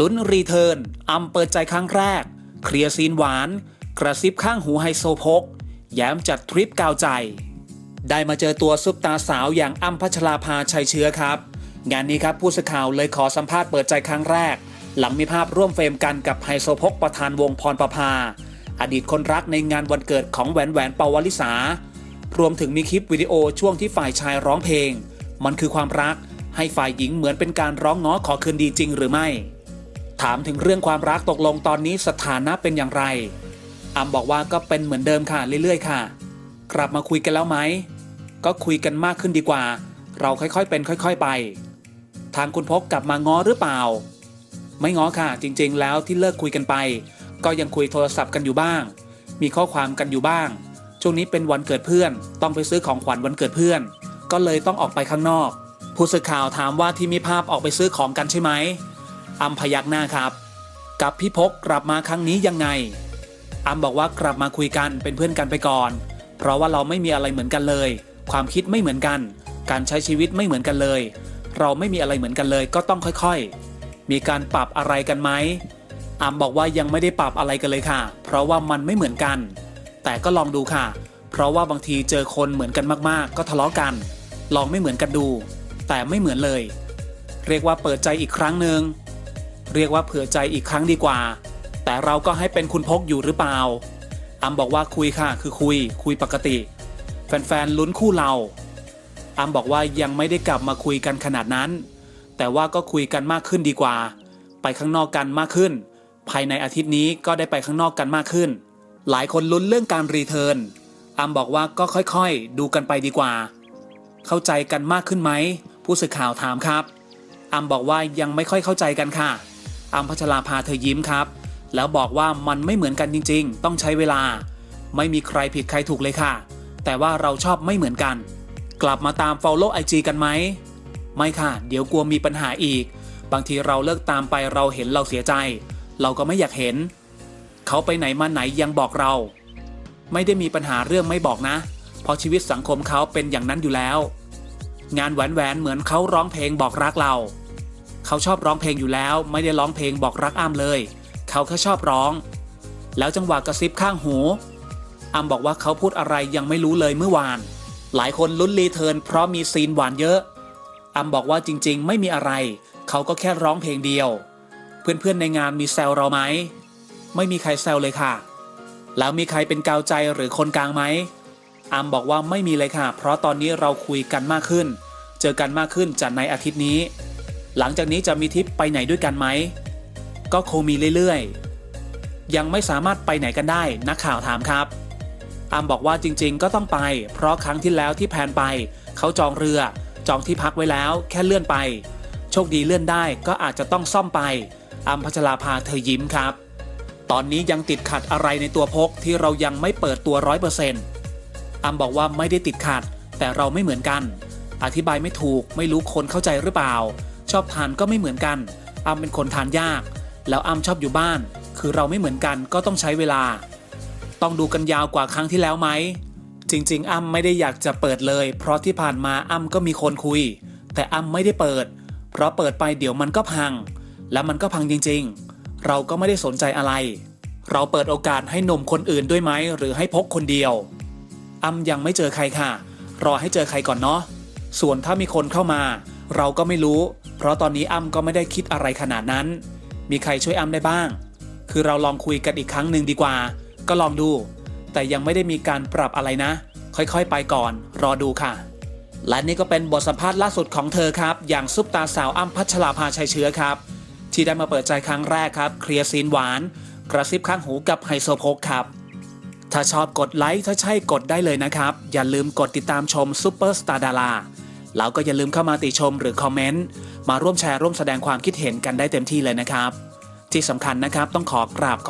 ลุ้นรีเทิร์นอัมเปิดใจครั้งแรก เคลียร์ซีนหวาน กระซิบข้างหูไฮโซพก แย้มจัดทริปกาวใจ ได้มาเจอตัวซุปตาสาวอย่างอ้ำพัชราภาชัยเชื้อครับ งานนี้ครับผู้สื่อข่าวเลยขอสัมภาษณ์เปิดใจครั้งแรก หลังมีภาพร่วมเฟรมกันกับไฮโซพกประธานวงพรประภา อดีตคนรักในงานวันเกิดของแหวนแหวนเปาวลิสารวมถึงมีคลิปวิดีโอช่วงที่ฝ่ายชายร้องเพลง มันคือความรักให้ฝ่ายหญิงเหมือนเป็นการร้องง้อขอคืนดีจริงหรือไม่ ถามถึงเรื่องความรักตกลงตอนนี้สถานะเป็นอย่างไรอัมบอกว่าก็เป็นเหมือนเดิมค่ะเรื่อยๆค่ะ กลับมาคุยกันแล้วไหม ก็คุยกันมากขึ้นดีกว่า เราค่อยๆเป็นค่อยๆไป ทางคุณพกกลับมาง้อหรือเปล่า ไม่ง้อค่ะ จริงๆ แล้วที่เลิกคุยกันไป ก็ยังคุยโทรศัพท์กันอยู่บ้าง มีข้อความกันอยู่บ้าง ช่วงนี้เป็นวันเกิดเพื่อน ต้องไปซื้อของขวัญวันเกิดเพื่อน ก็เลยต้องออกไปข้างนอก ผู้สื่อข่าวถามว่าที่มีภาพออกไปซื้อของกันใช่ไหม อัมพยักหน้าครับ กับพี่พกกลับมาครั้งนี้ยังไงอัมบอกว่ากลับมาคุยกันเป็นเพื่อนกันไปก่อน เพราะว่าเราไม่มีอะไรเหมือนกันเลย ความคิดไม่เหมือนกัน การใช้ชีวิตไม่เหมือนกันเลย เราไม่มีอะไรเหมือนกันเลย ก็ต้องค่อยๆ มีการปรับอะไรกันไหมอัมบอกว่ายังไม่ได้ปรับอะไรกันเลยค่ะ เพราะว่ามันไม่เหมือนกัน แต่ก็ลองดูค่ะ เพราะว่าบางทีเจอคนเหมือนกันมากๆ ก็ทะเลาะกัน ลองไม่เหมือนกันดู แต่ไม่เหมือนเลย เรียกว่าเปิดใจอีกครั้งหนึ่ง เรียกว่าเผื่อใจอีกครั้งดีกว่า แต่เราก็ให้เป็นคุณพกอยู่หรือเปล่าอัมบอกว่าคุยค่ะ คือคุย คุยปกติ แฟนๆลุ้นคู่เราอัมบอกว่ายังไม่ได้กลับมาคุยกันขนาดนั้น แต่ว่าก็คุยกันมากขึ้นดีกว่า ไปข้างนอกกันมากขึ้น ภายในอาทิตย์นี้ก็ได้ไปข้างนอกกันมากขึ้น หลายคนลุ้นเรื่องการรีเทิร์นอัมบอกว่าก็ค่อยๆ ดูกันไปดีกว่า เข้าใจกันมากขึ้นไหมผู้สื่อข่าวถามครับอัมบอกว่ายังไม่ค่อยเข้าใจกันค่ะ อัมพัชราภาเธอยิ้มครับ แล้วบอกว่ามันไม่เหมือนกันจริง ๆ ต้องใช้เวลา ไม่มีใครผิดใครถูกเลยค่ะ แต่ว่าเราชอบไม่เหมือนกัน กลับมาตาม Follow IG กันไหม ไม่ค่ะ เดี๋ยวกลัวมีปัญหาอีก บางทีเราเลิกตามไปเราเห็นเราเสียใจ เราก็ไม่อยากเห็น เขาไปไหนมาไหนยังบอกเรา ไม่ได้มีปัญหาเรื่องไม่บอกนะ เพราะชีวิตสังคมเขาเป็นอย่างนั้นอยู่แล้ว งานแหวนแหวนเหมือนเขาร้องเพลงบอกรักเรา เขาชอบร้องเพลงอยู่แล้ว ไม่ได้ร้องเพลงบอกรักอ้ำเลย เขาแค่ชอบร้อง แล้วจังหวะกระซิบข้างหูอ้ำบอกว่าเขาพูดอะไรยังไม่รู้เลยเมื่อวาน หลายคนลุ้นรีเทิร์นเพราะมีซีนหวานเยอะอ้ำบอกว่าจริง ๆ ไม่มีอะไร เขาก็แค่ร้องเพลงเดียว เพื่อนๆในงานมีแซวเราไหมไม่มีใครแซวเลยค่ะ แล้วมีใครเป็นกาวใจหรือคนกลางไหมอัมบอกว่าไม่มีเลยค่ะ เพราะตอนนี้เราคุยกันมากขึ้น เจอกันมากขึ้นจากในอาทิตย์นี้ หลังจากนี้จะมีทริปไปไหนด้วยกันไหม ก็คงมีเรื่อยๆ ยังไม่สามารถไปไหนกันได้นักข่าวถามครับอัมบอกว่าจริงๆ ก็ต้องไป เพราะครั้งที่แล้วที่แพนไป เขาจองเรือ จองที่พักไว้แล้ว แค่เลื่อนไป โชคดีเลื่อนได้ก็อาจจะต้องซ่อมไปอัมพัชราภาเธอยิ้มครับ ตอนนี้ยังติดขัดอะไรในตัวพกที่เรายังไม่เปิดตัวร้อยเปอร์เซ็นต์อัมบอกว่าไม่ได้ติดขัด แต่เราไม่เหมือนกัน อธิบายไม่ถูกไม่รู้คนเข้าใจหรือเปล่า ชอบทานก็ไม่เหมือนกันอัมเป็นคนทานยาก แล้วอัมชอบอยู่บ้าน คือเราไม่เหมือนกันก็ต้องใช้เวลา ต้องดูกันยาวกว่าครั้งที่แล้วไหมจริง ๆ อ้ำไม่ได้อยากจะเปิดเลย เพราะที่ผ่านมาอ้ำก็มีคนคุย แต่อ้ำไม่ได้เปิด เพราะเปิดไปเดี๋ยวมันก็พัง แล้วมันก็พังจริง ๆ เราก็ไม่ได้สนใจอะไร เราเปิดโอกาสให้หนุ่มคนอื่นด้วยไหมหรือให้พกคนเดียวอ้ำยังไม่เจอใครค่ะ รอให้เจอใครก่อนเนาะส่วนถ้ามีคนเข้ามา เราก็ไม่รู้ เพราะตอนนี้อ้ำก็ไม่ได้คิดอะไรขนาดนั้น มีใครช่วยอ้ำได้บ้าง คือเราลองคุยกันอีกครั้งหนึ่งดีกว่า ก็ลองดู แต่ยังไม่ได้มีการปรับอะไรนะ ค่อยๆ ไปก่อน รอดูค่ะ และนี่ก็เป็นบทสัมภาษณ์ล่าสุดของเธอครับ อย่างซุปตาสาวอ้ำพัชราภาชัยเชื้อครับ ที่ได้มาเปิดใจครั้งแรกครับ เคลียร์ซีนหวาน กระซิบข้างหูกับไฮโซโพกครับถ้าชอบกดไลค์ถ้าใช่กดได้เลยนะครับ อย่าลืมกดติดตามชมซูเปอร์สตาร์ดาราแล้วก็อย่าลืมเข้ามาติชมหรือคอมเมนต์ มาร่วมแชร์ร่วมแสดงความคิดเห็นกันได้เต็มที่เลยนะครับ ที่สำคัญนะครับต้องขอกราบขอบ